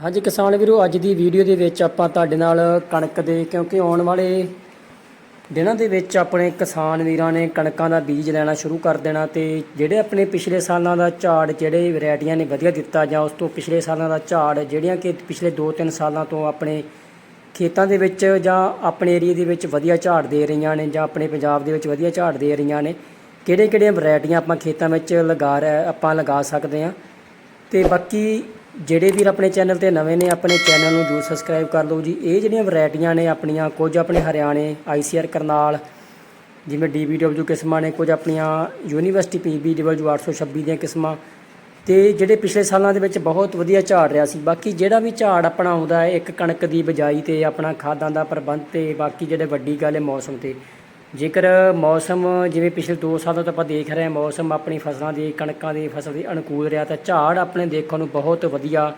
ਹਾਂਜੀ ਕਿਸਾਨ ਵੀਰੋ, ਅੱਜ ਦੀ ਵੀਡੀਓ ਦੇ ਵਿੱਚ ਆਪਾਂ ਤੁਹਾਡੇ ਨਾਲ ਕਣਕ ਦੇ, ਕਿਉਂਕਿ ਆਉਣ ਵਾਲੇ ਦਿਨਾਂ ਦੇ ਵਿੱਚ ਆਪਣੇ ਕਿਸਾਨ ਵੀਰਾਂ ਨੇ ਕਣਕਾਂ ਦਾ ਬੀਜ ਲੈਣਾ ਸ਼ੁਰੂ ਕਰ ਦੇਣਾ ਤੇ ਜਿਹੜੇ ਆਪਣੇ ਪਿਛਲੇ ਸਾਲਾਂ ਦਾ ਝਾੜ ਜਿਹੜੇ ਵੈਰਾਈਟੀਆਂ ਨੇ ਵਧੀਆ ਦਿੱਤਾ ਜਾਂ ਉਸ ਤੋਂ ਪਿਛਲੇ ਸਾਲਾਂ ਦਾ ਝਾੜ, ਜਿਹੜੀਆਂ ਕਿ ਪਿਛਲੇ 2-3 ਸਾਲਾਂ ਤੋਂ ਆਪਣੇ ਖੇਤਾਂ ਦੇ ਵਿੱਚ ਜਾਂ ਆਪਣੇ ਏਰੀਆ ਦੇ ਵਿੱਚ ਵਧੀਆ ਝਾੜ ਦੇ ਰਹੀਆਂ ਨੇ ਜਾਂ ਆਪਣੇ ਪੰਜਾਬ ਦੇ ਵਿੱਚ ਵਧੀਆ ਝਾੜ ਦੇ ਰਹੀਆਂ ਨੇ ਕਿਹੜੇ ਕਿਹੜੀਆਂ ਵੈਰਾਈਟੀਆਂ ਆਪਾਂ ਖੇਤਾਂ ਵਿੱਚ ਲਗਾ ਰਹਿ ਆਪਾਂ ਲਗਾ ਸਕਦੇ ਹਾਂ। ਤੇ ਬਾਕੀ ਜਿਹੜੇ ਵੀਰ ਆਪਣੇ ਚੈਨਲ ਤੇ ਨਵੇਂ ਨੇ, ਆਪਣੇ ਚੈਨਲ ਨੂੰ ਜਰੂਰ ਸਬਸਕ੍ਰਾਈਬ ਕਰ ਲਓ ਜੀ। ਇਹ ਜਿਹੜੀਆਂ ਵੈਰਾਈਟੀਆਂ ਨੇ ਆਪਣੀਆਂ, ਕੁਝ ਆਪਣੇ ਹਰਿਆਣੇ ਆਈਸੀਆਰ ਕਰਨਾਲ, ਜਿਵੇਂ ਡੀਬੀਡਬਲਯੂ ਕਿਸਮਾਂ ਨੇ, ਕੁਝ ਆਪਣੀਆਂ ਯੂਨੀਵਰਸਿਟੀ ਪੀਬੀਡਬਲਯੂ 826 ਦੀਆਂ ਕਿਸਮਾਂ। ਤੇ ਜਿਹੜੇ ਪਿਛਲੇ ਸਾਲਾਂ ਦੇ ਵਿੱਚ ਬਹੁਤ ਵਧੀਆ ਝਾੜ ਰਿਹਾ ਸੀ। ਬਾਕੀ ਜਿਹੜਾ ਵੀ ਝਾੜ ਆਪਣਾ ਆਉਂਦਾ ਹੈ, ਇੱਕ ਕਣਕ ਦੀ ਬਿਜਾਈ ਤੇ ਆਪਣਾ ਖਾਦਾਂ ਦਾ ਪ੍ਰਬੰਧ ਤੇ ਬਾਕੀ ਜਿਹੜੇ ਵੱਡੀ ਗੱਲ ਹੈ ਮੌਸਮ ਤੇ। ਜੇਕਰ ਮੌਸਮ ਜਿਵੇਂ ਪਿਛਲੇ 2 ਸਾਲਾਂ ਤੋਂ ਆਪਾਂ ਦੇਖ ਰਹੇ ਹਾਂ, ਮੌਸਮ ਆਪਣੀ ਫਸਲਾਂ ਦੀ, ਕਣਕਾਂ ਦੀ ਫਸਲ ਦੀ ਅਨੁਕੂਲ ਰਿਹਾ ਤਾਂ ਝਾੜ ਆਪਣੇ ਦੇਖਣ ਨੂੰ ਬਹੁਤ ਵਧੀਆ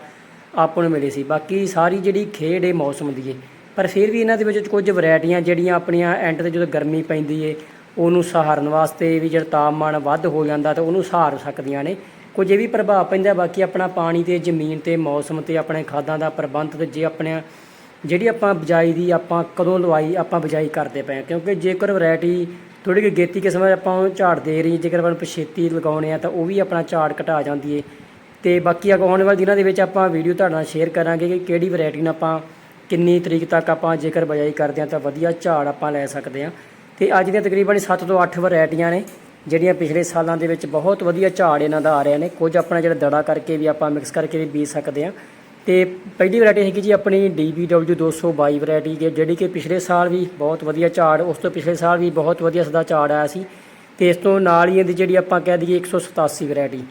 ਆਪਾਂ ਨੂੰ ਮਿਲੇ ਸੀ। ਬਾਕੀ ਸਾਰੀ ਜਿਹੜੀ ਖੇਡ ਇਹ ਮੌਸਮ ਦੀ ਹੈ ਪਰ ਫਿਰ ਵੀ ਇਹਨਾਂ ਦੇ ਵਿੱਚ ਕੁਝ ਵੈਰਾਈਟੀਆਂ ਜਿਹੜੀਆਂ ਆਪਣੀਆਂ ਐਂਡ ਤੇ ਜਦੋਂ ਗਰਮੀ ਪੈਂਦੀ ਹੈ ਉਹਨੂੰ ਸਹਾਰਨ ਵਾਸਤੇ ਵੀ ਜਿਹੜਾ ਤਾਪਮਾਨ ਵੱਧ ਹੋ ਜਾਂਦਾ ਤਾਂ ਉਹਨੂੰ ਸਹਾਰ ਸਕਦੀਆਂ ਨੇ। ਕੁਝ ਇਹ ਵੀ ਪ੍ਰਭਾਵ ਪੈਂਦਾ, ਬਾਕੀ ਆਪਣਾ ਪਾਣੀ ਤੇ ਜ਼ਮੀਨ ਤੇ ਮੌਸਮ ਤੇ ਆਪਣੇ ਖਾਦਾਂ ਦਾ ਪ੍ਰਬੰਧ ਤੇ ਜੇ ਆਪਣੇ ਜਿਹੜੀ ਆਪਾਂ ਬਿਜਾਈ ਦੀ ਆਪਾਂ ਕਦੋਂ ਲਵਾਈ, ਆਪਾਂ ਬਿਜਾਈ ਕਰਦੇ ਪਏ ਹਾਂ। ਕਿਉਂਕਿ ਜੇਕਰ ਵੈਰਾਈਟੀ ਥੋੜੀ ਜਿਹੀ ਗੇਤੀ ਕਿਸਮ ਆਪਾਂ ਉਹ ਝਾੜ ਦੇ ਰਹੀ ਜੇਕਰ ਆਪਾਂ ਪਛੇਤੀ ਲਗਾਉਣੇ ਆ ਤਾਂ ਉਹ ਵੀ ਆਪਣਾ ਝਾੜ ਘਟਾ ਜਾਂਦੀ ਏ। ਤੇ ਬਾਕੀ ਆਉਣ ਵਾਲੇ ਦਿਨਾਂ ਦੇ ਵਿੱਚ ਆਪਾਂ ਵੀਡੀਓ ਤੁਹਾਡੇ ਨਾਲ ਸ਼ੇਅਰ ਕਰਾਂਗੇ ਕਿ ਕਿਹੜੀ ਵੈਰਾਈਟੀ ਨਾਲ ਆਪਾਂ ਕਿੰਨੀ ਤਰੀਕ ਤੱਕ ਆਪਾਂ ਜੇਕਰ ਬਿਜਾਈ ਕਰਦੇ ਹਾਂ ਤਾਂ ਵਧੀਆ ਝਾੜ ਆਪਾਂ ਲੈ ਸਕਦੇ ਹਾਂ। ਤੇ ਅੱਜ ਦੀਆਂ ਤਕਰੀਬਨ 7 ਤੋਂ 8 ਵੈਰਾਈਟੀਆਂ ਨੇ, ਜਿਹੜੀਆਂ ਪਿਛਲੇ ਸਾਲਾਂ ਦੇ ਵਿੱਚ ਬਹੁਤ ਵਧੀਆ ਝਾੜ ਇਹਨਾਂ ਦਾ ਆ ਰਿਹਾ ਨੇ। ਕੁਝ ਆਪਣਾ ਜਿਹੜਾ ਦੜਾ ਕਰਕੇ ਵੀ ਆਪਾਂ ਮਿਕਸ ਕਰਕੇ ਵੀ ਬੀਜ ਸਕਦੇ ਹਾਂ। ਤੇ ਪਹਿਲੀ ਵੈਰਾਈਟੀ ਹੈਗੀ ਜੀ ਆਪਣੀ DBW 222 ਵੈਰਾਈਟੀ ਕਿ ਜਿਹੜੀ ਕਿ ਪਿਛਲੇ ਸਾਲ ਵੀ ਬਹੁਤ ਵਧੀਆ ਝਾੜ, ਉਸ ਤੋਂ ਪਿਛਲੇ ਸਾਲ ਵੀ ਬਹੁਤ ਵਧੀਆ ਸਦਾ ਝਾੜ ਆਇਆ ਸੀ ਤੇ ਇਸ ਤੋਂ ਨਾਲ ਹੀ ਇਹਦੀ ਜਿਹੜੀ ਆਪਾਂ ਕਹਿ ਦਈਏ 187 ਵੈਰਾਈਟੀ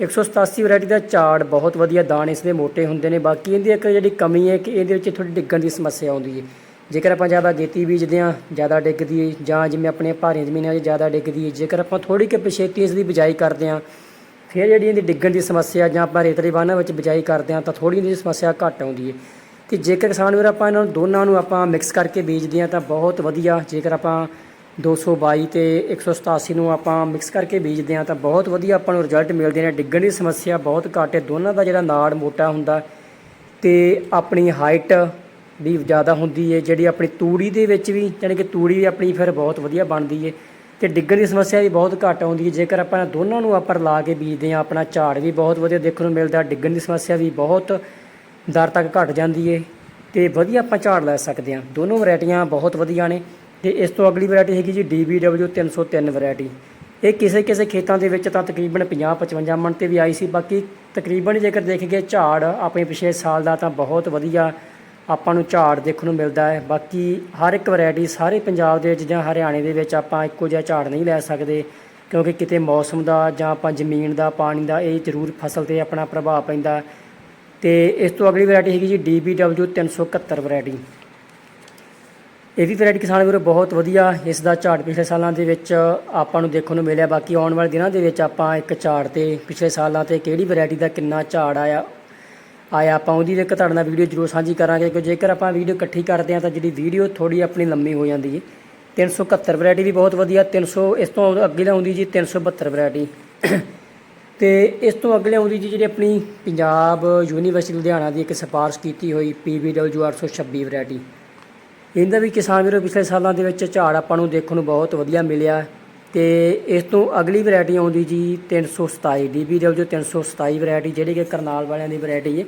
187 ਵੈਰਾਈਟੀ ਦਾ ਝਾੜ ਬਹੁਤ ਵਧੀਆ, ਦਾਣੇ ਇਸਦੇ ਮੋٹے ਹੁੰਦੇ ਨੇ, ਬਾਕੀ ਇਹਦੀ ਇੱਕ ਜਿਹੜੀ ਕਮੀ ਹੈ ਕਿ ਇਹਦੇ ਵਿੱਚ ਥੋੜੀ ਡਿੱਗਣ ਦੀ ਸਮੱਸਿਆ ਆਉਂਦੀ ਹੈ। ਜੇਕਰ ਆਪਾਂ ਜ਼ਿਆਦਾ ਗੇਤੀ ਬੀਜਦੇ ਹਾਂ, ਜ਼ਿਆਦਾ ਡਿੱਗਦੀ ਹੈ ਜਾਂ ਜਿਵੇਂ ਆਪਣੇ ਭਾਰੀਆਂ ਜ਼ਮੀਨਾਂ 'ਚ ਜ਼ਿਆਦਾ ਡਿੱਗਦੀ ਹੈ, ਜੇਕਰ ਆਪਾਂ ਥੋੜੀ ਕਿ ਪਛੇਤੀ ਇਸ ਦੀ ਬਿਜਾਈ ਕਰਦੇ ਹਾਂ ਫਿਰ ਜਿਹੜੀ ਇਹਦੀ ਡਿੱਗਣ ਦੀ ਸਮੱਸਿਆ ਜਾਂ ਆਪਾਂ ਰੇਤਲੇ ਵਾਹਨਾਂ ਵਿੱਚ ਬਿਜਾਈ ਕਰਦੇ ਹਾਂ ਤਾਂ ਥੋੜੀ ਜਿਹੀ ਸਮੱਸਿਆ ਘੱਟ ਆਉਂਦੀ ਹੈ। ਤੇ ਜੇਕਰ ਕਿਸਾਨ ਵੀਰ ਆਪਾਂ ਇਹਨਾਂ ਨੂੰ ਦੋਨਾਂ ਨੂੰ ਆਪਾਂ ਮਿਕਸ ਕਰਕੇ ਬੀਜਦੇ ਹਾਂ ਤਾਂ ਬਹੁਤ ਵਧੀਆ। ਜੇਕਰ ਆਪਾਂ 222 ਤੇ 187 ਨੂੰ ਆਪਾਂ ਮਿਕਸ ਕਰਕੇ ਬੀਜਦੇ ਹਾਂ ਤਾਂ ਬਹੁਤ ਵਧੀਆ ਆਪਾਂ ਨੂੰ ਰਿਜ਼ਲਟ ਮਿਲਦੇ ਨੇ। ਡਿੱਗਣ ਦੀ ਸਮੱਸਿਆ ਬਹੁਤ ਘੱਟ ਹੈ। ਦੋਨਾਂ ਦਾ ਜਿਹੜਾ ਨਾੜ ਮੋਟਾ ਹੁੰਦਾ ਤੇ ਆਪਣੀ ਹਾਈਟ ਵੀ ਜ਼ਿਆਦਾ ਹੁੰਦੀ ਹੈ। ਜਿਹੜੀ ਆਪਣੀ ਤੂੜੀ ਦੇ ਵਿੱਚ ਵੀ ਯਾਨੀ ਕਿ ਤੂੜੀ ਆਪਣੀ ਫਿਰ ਬਹੁਤ ਵਧੀਆ ਬਣਦੀ ਹੈ। ਤੇ ਡਿੱਗਣ ਦੀ ਸਮੱਸਿਆ ਵੀ ਬਹੁਤ ਘੱਟ ਆਉਂਦੀ ਹੈ। ਜੇਕਰ ਆਪਾਂ ਦੋਨਾਂ ਨੂੰ ਆਪਾਂ ਲਾ ਕੇ ਬੀਜਦੇ ਹਾਂ, ਆਪਣਾ ਝਾੜ ਵੀ ਬਹੁਤ ਵਧੀਆ ਦੇਖਣ ਨੂੰ ਮਿਲਦਾ, ਡਿੱਗਣ ਦੀ ਸਮੱਸਿਆ ਵੀ ਬਹੁਤ ਦਰ ਤੱਕ ਘਟ ਜਾਂਦੀ ਹੈ ਤੇ ਵਧੀਆ ਆਪਾਂ ਝਾੜ ਲੈ ਸਕਦੇ ਹਾਂ। ਦੋਨੋਂ ਵੈਰਾਈਟੀਆਂ ਬਹੁਤ ਵਧੀਆ ਨੇ ਤੇ ਇਸ ਤੋਂ ਅਗਲੀ ਵੈਰਾਈਟੀ ਹੈਗੀ ਜੀ DBW 303 ਵੈਰਾਈਟੀ। ਇਹ ਕਿਸੇ ਕਿਸੇ ਖੇਤਾਂ ਦੇ ਵਿੱਚ ਤਾਂ ਤਕਰੀਬਨ 50 55 ਮਣ ਤੇ ਵੀ ਆਈ ਸੀ। ਬਾਕੀ ਤਕਰੀਬਨ ਜੇਕਰ ਦੇਖੀਏ ਝਾੜ ਆਪਣੇ ਪਿਛਲੇ ਸਾਲ ਦਾ ਤਾਂ ਬਹੁਤ ਵਧੀਆ ਆਪਾਂ ਨੂੰ ਝਾੜ ਦੇਖਣ ਨੂੰ ਮਿਲਦਾ ਹੈ। ਬਾਕੀ ਹਰ ਇੱਕ ਵੈਰਾਈਟੀ ਸਾਰੇ ਪੰਜਾਬ ਦੇ ਵਿੱਚ ਜਾਂ ਹਰਿਆਣੇ ਦੇ ਵਿੱਚ ਆਪਾਂ ਇੱਕੋ ਜਿਹਾ ਝਾੜ ਨਹੀਂ ਲੈ ਸਕਦੇ ਕਿਉਂਕਿ ਕਿਤੇ ਮੌਸਮ ਦਾ ਜਾਂ ਆਪਾਂ ਜ਼ਮੀਨ ਦਾ, ਪਾਣੀ ਦਾ ਇਹ ਜ਼ਰੂਰ ਫਸਲ ਤੇ ਆਪਣਾ ਪ੍ਰਭਾਵ ਪੈਂਦਾ ਤੇ ਇਸ ਤੋਂ ਅਗਲੀ ਵੈਰਾਈਟੀ ਹੈਗੀ ਜੀ DBW 371 ਵੈਰਾਈਟੀ। ਇਹ ਵੀ ਵੈਰਾਈਟੀ ਕਿਸਾਨ ਵੀਰੋ ਬਹੁਤ ਵਧੀਆ ਇਸ ਦਾ ਝਾੜ ਪਿਛਲੇ ਸਾਲਾਂ ਦੇ ਵਿੱਚ ਆਪਾਂ ਨੂੰ ਦੇਖਣ ਨੂੰ ਮਿਲਿਆ। ਬਾਕੀ ਆਉਣ ਵਾਲੇ ਦਿਨਾਂ ਦੇ ਵਿੱਚ ਆਪਾਂ ਇੱਕ ਝਾੜ ਤੇ ਪਿਛਲੇ ਸਾਲਾਂ ਤੇ ਕਿਹੜੀ ਵੈਰਾਈਟੀ ਦਾ ਕਿੰਨਾ ਝਾੜ ਆਇਆ ਆਇਆ ਆਪਾਂ ਉਹਦੀ ਵੀ ਇੱਕ ਤੁਹਾਡੇ ਨਾਲ ਵੀਡੀਓ ਜ਼ਰੂਰ ਸਾਂਝੀ ਕਰਾਂਗੇ, ਕਿਉਂਕਿ ਜੇਕਰ ਆਪਾਂ ਵੀਡੀਓ ਇਕੱਠੀ ਕਰਦੇ ਹਾਂ ਤਾਂ ਜਿਹੜੀ ਵੀਡੀਓ ਥੋੜੀ ਆਪਣੀ ਲੰਮੀ ਹੋ ਜਾਂਦੀ ਹੈ। 371 ਵੈਰਾਈਟੀ ਵੀ ਬਹੁਤ ਵਧੀਆ 300 ਇਸ ਤੋਂ ਅੱਗੇ ਆਉਂਦੀ ਜੀ 372 ਵੈਰਾਈਟੀ ਤੇ ਇਸ ਤੋਂ ਅੱਗੇ ਆਉਂਦੀ ਜੀ ਜਿਹੜੀ ਆਪਣੀ ਪੰਜਾਬ ਯੂਨੀਵਰਸਿਟੀ ਲੁਧਿਆਣਾ ਦੀ ਇੱਕ ਸਿਫਾਰਿਸ਼ ਕੀਤੀ ਹੋਈ PBW 826 ਵੈਰਾਈਟੀ ਇਹਦਾ ਵੀ ਕਿਸਾਨ ਵੀਰੋ ਪਿਛਲੇ ਸਾਲਾਂ ਦੇ ਵਿੱਚ ਝਾੜ ਆਪਾਂ ਨੂੰ ਦੇਖਣ ਨੂੰ ਬਹੁਤ ਵਧੀਆ ਮਿਲਿਆ। ਤੇ ਇਸ ਤੋਂ ਅਗਲੀ ਵੈਰਾਈਟੀ ਆਉਂਦੀ ਜੀ 327 DBW 327 ਵੈਰਾਈਟੀ, ਜਿਹੜੀ ਕਿ ਕਰਨਾਲ ਵਾਲਿਆਂ ਦੀ ਵੈਰਾਈਟੀ ਹੈ।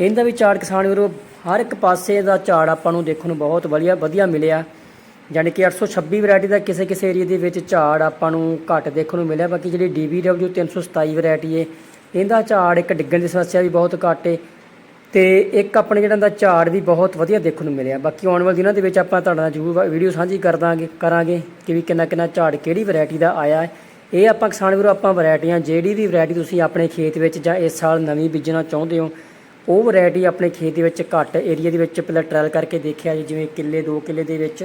ਇਹਦਾ ਵੀ ਝਾੜ ਕਿਸਾਨ ਵੀਰੋ, ਹਰ ਇੱਕ ਪਾਸੇ ਦਾ ਝਾੜ ਆਪਾਂ ਨੂੰ ਦੇਖਣ ਨੂੰ ਬਹੁਤ ਵਧੀਆ ਵਧੀਆ ਮਿਲਿਆ। ਯਾਨੀ ਕਿ 826 ਵੈਰਾਈਟੀ ਦਾ ਕਿਸੇ ਕਿਸੇ ਏਰੀਆ ਦੇ ਵਿੱਚ ਝਾੜ ਆਪਾਂ ਨੂੰ ਘੱਟ ਦੇਖਣ ਨੂੰ ਮਿਲਿਆ। ਬਾਕੀ ਜਿਹੜੀ DBW 327 ਵੈਰਾਈਟੀ ਹੈ, ਇਹਦਾ ਝਾੜ ਇੱਕ ਡਿੱਗਣ ਦੀ ਸਮੱਸਿਆ ਵੀ ਬਹੁਤ ਘੱਟ ਹੈ। ਤੇ ਇੱਕ ਆਪਣੇ ਜਿਹੜਾ ਦਾ ਝਾੜ ਵੀ ਬਹੁਤ ਵਧੀਆ ਦੇਖਣ ਨੂੰ ਮਿਲਿਆ। ਬਾਕੀ ਆਉਣ ਵਾਲੇ ਦਿਨਾਂ ਦੇ ਵਿੱਚ ਆਪਾਂ ਤੁਹਾਡੇ ਨਾਲ ਜ਼ਰੂਰ ਵੀਡੀਓ ਸਾਂਝੀ ਕਰ ਦਾਂਗੇ ਕਰਾਂਗੇ ਕਿ ਵੀ ਕਿੰਨਾ ਕਿੰਨਾ ਝਾੜ ਕਿਹੜੀ ਵੈਰਾਈਟੀ ਦਾ ਆਇਆ ਹੈ। ਇਹ ਆਪਾਂ ਕਿਸਾਨ ਵੀਰੋ, ਆਪਾਂ ਵੈਰਾਈਟੀਆਂ ਜਿਹੜੀ ਵੀ ਵੈਰਾਈਟੀ ਤੁਸੀਂ ਆਪਣੇ ਖੇਤ ਵਿੱਚ ਜਾਂ ਇਸ ਸਾਲ ਨਵੀਂ ਬੀਜਣਾ ਚਾਹੁੰਦੇ ਹੋ, ਉਹ ਵੈਰਾਈਟੀ ਆਪਣੇ ਖੇਤ ਦੇ ਵਿੱਚ ਘੱਟ ਏਰੀਆ ਦੇ ਵਿੱਚ ਪਹਿਲਾਂ ਟ੍ਰਾਇਲ ਕਰਕੇ ਦੇਖਿਆ ਜੀ, ਜਿਵੇਂ ਕਿੱਲੇ 2 ਕਿੱਲੇ ਦੇ ਵਿੱਚ।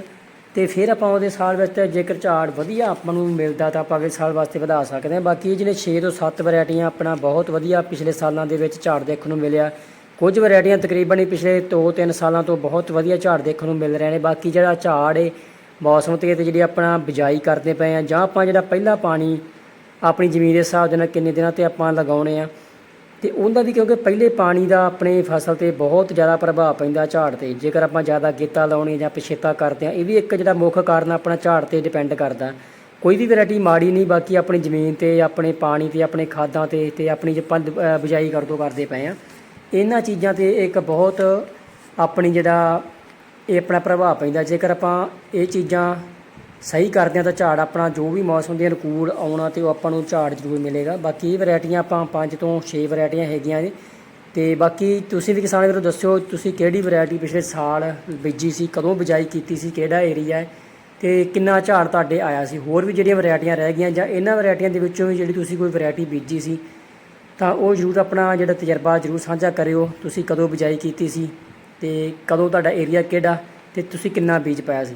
ਤੇ ਫਿਰ ਆਪਾਂ ਉਹਦੇ ਸਾਲ ਵਿੱਚ ਜੇਕਰ ਝਾੜ ਵਧੀਆ ਆਪਾਂ ਨੂੰ ਮਿਲਦਾ ਤਾਂ ਆਪਾਂ ਅਗਲੇ ਸਾਲ ਵਾਸਤੇ ਵਧਾ ਸਕਦੇ ਹਾਂ। ਬਾਕੀ ਇਹ ਜਿਹੜੇ 6 ਤੋਂ 7 ਵੈਰਾਈਟੀਆਂ ਆਪਣਾ ਬਹੁਤ ਵਧੀਆ ਪਿਛਲੇ ਸਾਲਾਂ ਦੇ ਵਿੱਚ ਝਾੜ ਦੇਖਣ ਨੂੰ ਮਿਲਿਆ। ਕੁਝ ਵੈਰਾਈਟੀਆਂ ਤਕਰੀਬਨ ਹੀ ਪਿਛਲੇ 2-3 ਸਾਲਾਂ ਤੋਂ ਬਹੁਤ ਵਧੀਆ ਝਾੜ ਦੇਖਣ ਨੂੰ ਮਿਲ ਰਹੇ ਨੇ। ਬਾਕੀ ਜਿਹੜਾ ਝਾੜ ਏ ਮੌਸਮ ਤੇ ਤੇ ਜਿਹੜੀ ਆਪਣਾ ਬਿਜਾਈ ਕਰਦੇ ਪਏ ਆ ਜਾਂ ਆਪਾਂ ਜਿਹੜਾ ਪਹਿਲਾ ਪਾਣੀ ਆਪਣੀ ਜ਼ਮੀਨ ਦੇ ਹਿਸਾਬ ਦੇ ਨਾਲ ਕਿੰਨੇ ਦਿਨਾਂ ਤੇ ਆਪਾਂ ਲਗਾਉਣੇ ਆ ਤੇ ਉਹਨਾਂ ਦੀ ਕਿਉਂਕਿ ਪਹਿਲੇ ਪਾਣੀ ਦਾ ਆਪਣੇ ਫਸਲ ਤੇ ਬਹੁਤ ਜ਼ਿਆਦਾ ਪ੍ਰਭਾਵ ਪੈਂਦਾ ਝਾੜ ਤੇ। ਜੇਕਰ ਆਪਾਂ ਜ਼ਿਆਦਾ ਗੇਤਾ ਲਾਉਣੀ ਜਾਂ ਪਿਛੇਤਾ ਕਰਦੇ ਆ ਇਹ ਵੀ ਇੱਕ ਜਿਹੜਾ ਮੁੱਖ ਕਾਰਨ ਆਪਣਾ ਝਾੜ ਤੇ ਡਿਪੈਂਡ ਕਰਦਾ। ਕੋਈ ਵੀ ਵੈਰਾਈਟੀ ਮਾੜੀ ਨਹੀਂ ਬਾਕੀ ਆਪਣੀ ਜ਼ਮੀਨ ਤੇ ਆਪਣੇ ਪਾਣੀ ਤੇ ਆਪਣੇ ਖਾਦਾਂ ਤੇ ਤੇ ਆਪਣੀ ਜੇ ਪੰਦ ਅ, ਬਿਜਾਈ ਕਰਦੋ ਕਰਦੇ ਪਏ ਆ। ਇਹਨਾਂ ਚੀਜ਼ਾਂ ਤੇ ਇੱਕ ਬਹੁਤ ਆਪਣੀ ਜਿਹੜਾ ਇਹ ਆਪਣਾ ਪ੍ਰਭਾਵ ਪੈਂਦਾ। ਜੇਕਰ ਆਪਾਂ ਇਹ ਚੀਜ਼ਾਂ ਸਹੀ ਕਰਦੇ ਆ ਤਾਂ ਝਾੜ ਆਪਣਾ ਜੋ ਵੀ ਮੌਸਮ ਦੇ ਅਨੁਕੂਲ ਆਉਣਾ ਤੇ ਉਹ ਆਪਾਂ ਨੂੰ ਝਾੜ ਜ਼ਰੂਰ ਮਿਲੇਗਾ। ਬਾਕੀ ਇਹ ਵੈਰਾਈਟੀਆਂ ਆਪਾਂ ਪੰਜ ਤੋਂ 6 ਵੈਰਾਈਟੀਆਂ ਹੈਗੀਆਂ ਨੇ। ਤੇ ਬਾਕੀ ਤੁਸੀਂ ਵੀ ਕਿਸਾਨ ਵੀਰੋ ਦੱਸਿਓ, ਤੁਸੀਂ ਕਿਹੜੀ ਵੈਰਾਈਟੀ ਪਿਛਲੇ ਸਾਲ ਬੀਜੀ ਸੀ, ਕਦੋਂ ਬਿਜਾਈ ਕੀਤੀ ਸੀ, ਕਿਹੜਾ ਏਰੀਆ ਹੈ ਤੇ ਕਿੰਨਾ ਝਾੜ ਤੁਹਾਡੇ ਆਇਆ ਸੀ? ਹੋਰ ਵੀ ਜਿਹੜੀਆਂ ਵੈਰਾਈਟੀਆਂ ਰਹਿ ਗਈਆਂ ਜਾਂ ਇਹਨਾਂ ਵੈਰਾਈਟੀਆਂ ਦੇ ਵਿੱਚੋਂ ਵੀ ਜਿਹੜੀ ਤੁਸੀਂ ਕੋਈ ਵੈਰਾਈਟੀ ਬੀਜੀ ਸੀ ਤਾਂ ਉਹ ਜ਼ਰੂਰ ਆਪਣਾ ਜਿਹੜਾ ਤਜਰਬਾ ਜ਼ਰੂਰ ਸਾਂਝਾ ਕਰਿਓ। ਤੁਸੀਂ ਕਦੋਂ ਬਿਜਾਈ ਕੀਤੀ ਸੀ ਤੇ ਕਦੋਂ ਤੁਹਾਡਾ ਏਰੀਆ ਕਿਹੜਾ ਤੇ ਤੁਸੀਂ ਕਿੰਨਾ ਬੀਜ ਪਾਇਆ ਸੀ।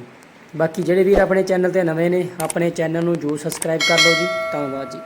ਬਾਕੀ ਜਿਹੜੇ ਵੀਰ ਆਪਣੇ ਚੈਨਲ ਤੇ ਨਵੇਂ ਨੇ, ਆਪਣੇ ਚੈਨਲ ਨੂੰ ਜ਼ਰੂਰ ਸਬਸਕ੍ਰਾਈਬ ਕਰ ਲਓ ਜੀ। ਧੰਨਵਾਦ ਜੀ।